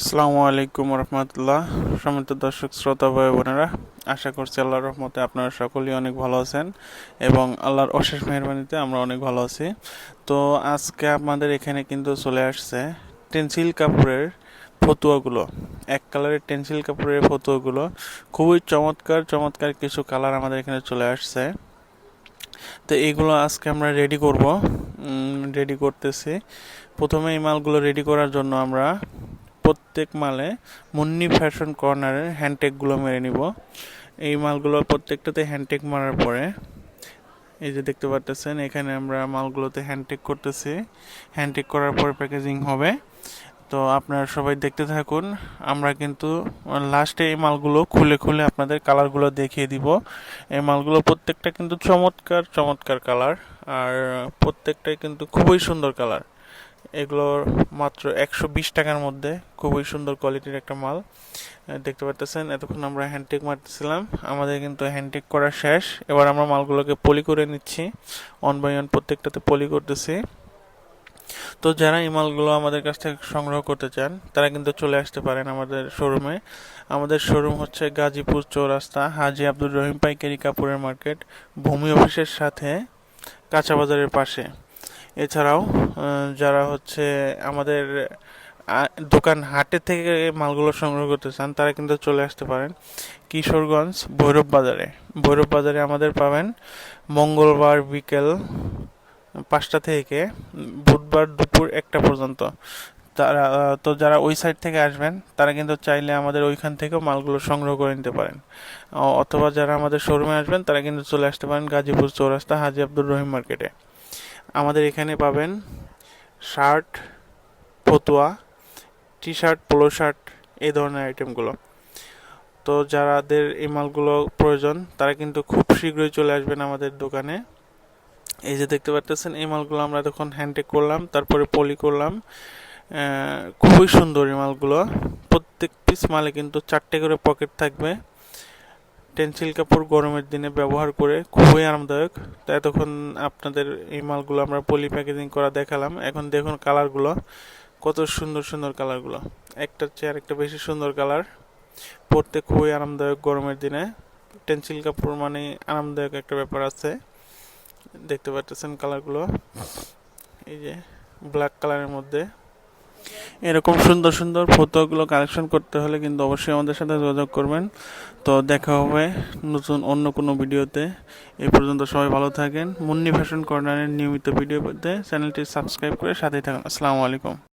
আসসালামু আলাইকুম রহমতুল্লাহ। সম্মানিত দর্শক, শ্রোতা, ভাই, বোনেরা, আশা করছি আল্লাহর রহমতে আপনারা সকলেই অনেক ভালো আছেন এবং আল্লাহর অশেষ মেহরবানিতে আমরা অনেক ভালো আছি। তো আজকে আমাদের এখানে কিন্তু চলে আসছে টেন্সিল কাপড়ের ফতুয়াগুলো। এক কালারের টেন্সিল কাপড়ের ফতুয়াগুলো। খুবই চমৎকার চমৎকার কিছু কালার আমাদের এখানে চলে আসছে। তো এইগুলো আজকে আমরা রেডি করব। রেডি করতেছি। প্রথমে এই মালগুলো রেডি করার জন্য আমরা প্রত্যেক মালে মুন্নি ফ্যাশন কর্নারের হ্যান্ডটেকগুলো মেরে নিব। এই মালগুলো প্রত্যেকটাতে হ্যান্ডটেক মারার পরে, এই যে দেখতে পাচ্ছেন এখানে আমরা মালগুলোতে হ্যান্ডটেক করতেছি। হ্যান্ডটেক করার পরে প্যাকেজিং হবে। তো আপনারা সবাই দেখতে থাকুন, আমরা কিন্তু লাস্টে এই মালগুলো খুলে খুলে আপনাদের কালারগুলো দেখিয়ে দিব। এই মালগুলো প্রত্যেকটা কিন্তু চমৎকার চমৎকার কালার আর প্রত্যেকটাই কিন্তু খুবই সুন্দর কালার এগুলোর মাত্র একশো বিশ টাকার মধ্যে খুবই সুন্দর কোয়ালিটির একটা মাল। দেখতে পাচ্ছেন এতক্ষণ আমরা হ্যান্ডটেক মারতেছিলাম। আমাদের কিন্তু হ্যান্ডটেক করা শেষ। এবার আমরা মালগুলোকে পলি করে নিচ্ছি। অন বাই অন প্রত্যেকটাতে পলি করতেছি। তো যারা এই মালগুলো আমাদের কাছ থেকে সংগ্রহ করতে চান, তারা কিন্তু চলে আসতে পারেন আমাদের শোরুমে আমাদের শোরুম হচ্ছে গাজীপুর চৌরাস্তা, হাজি আব্দুর রহিম পাইকারি কাপড়ের মার্কেট ভূমি অফিসের সাথে কাঁচা বাজারের পাশে। এছাড়াও যারা হচ্ছে আমাদের দোকান হাটের থেকে মালগুলো সংগ্রহ করতে চান, তারা কিন্তু চলে আসতে পারেন কিশোরগঞ্জ ভৈরব বাজারে। ভৈরব বাজারে আমাদের পাবেন মঙ্গলবার বিকেল পাঁচটা থেকে বুধবার দুপুর একটা পর্যন্ত। তারা তো যারা ওই সাইড থেকে আসবেন, তারা কিন্তু চাইলে আমাদের ওইখান থেকেও মালগুলো সংগ্রহ করে নিতে পারেন। অথবা যারা আমাদের শোরুমে আসবেন, তারা কিন্তু চলে আসতে পারেন গাজীপুর চৌরাস্তা হাজি আব্দুর রহিম মার্কেটে। আমাদের এখানে পাবেন শার্ট, ফতুয়া টি শার্ট পোলো শার্ট এই ধরনের আইটেমগুলো। তো যারাদের এই মালগুলো প্রয়োজন, তারা কিন্তু খুব শীঘ্রই চলে আসবেন আমাদের দোকানে। এই যে দেখতে পাচ্ছেন এই মালগুলো আমরা তখন হ্যান্ডটেক করলাম, তারপরে পলি করলাম। খুবই সুন্দর এই মালগুলো। প্রত্যেক পিস মালে কিন্তু চারটে করে পকেট থাকবে। টেন্সিল কাপড় গরমের দিনে ব্যবহার করে খুবই আরামদায়ক। তো এতক্ষণ আপনাদের এই মালগুলো আমরা পলি প্যাকেজিং করা দেখালাম। এখন দেখুন কালারগুলো, কত সুন্দর সুন্দর কালারগুলো। একটা চেয়ার একটা বেশি সুন্দর কালার। পরতে খুবই আরামদায়ক গরমের দিনে। টেন্সিল কাপড় মানে আরামদায়ক একটা ব্যাপার আছে। দেখতে পাচ্ছেন কালারগুলো। এই যে ব্ল্যাক কালারের মধ্যে। এরকম সুন্দর সুন্দর ফটোগুলো কালেকশন করতে হলে কিন্তু অবশ্যই আমাদের সাথে যোগাযোগ করবেন। তো দেখা হবে নতুন, অন্য কোনো ভিডিওতে। এই পর্যন্ত সবাই ভালো থাকেন। মুন্নি ফ্যাশন কর্নারের নিয়মিত ভিডিওতে চ্যানেলটি সাবস্ক্রাইব করে সাথেই থাকুন। আসসালামু আলাইকুম।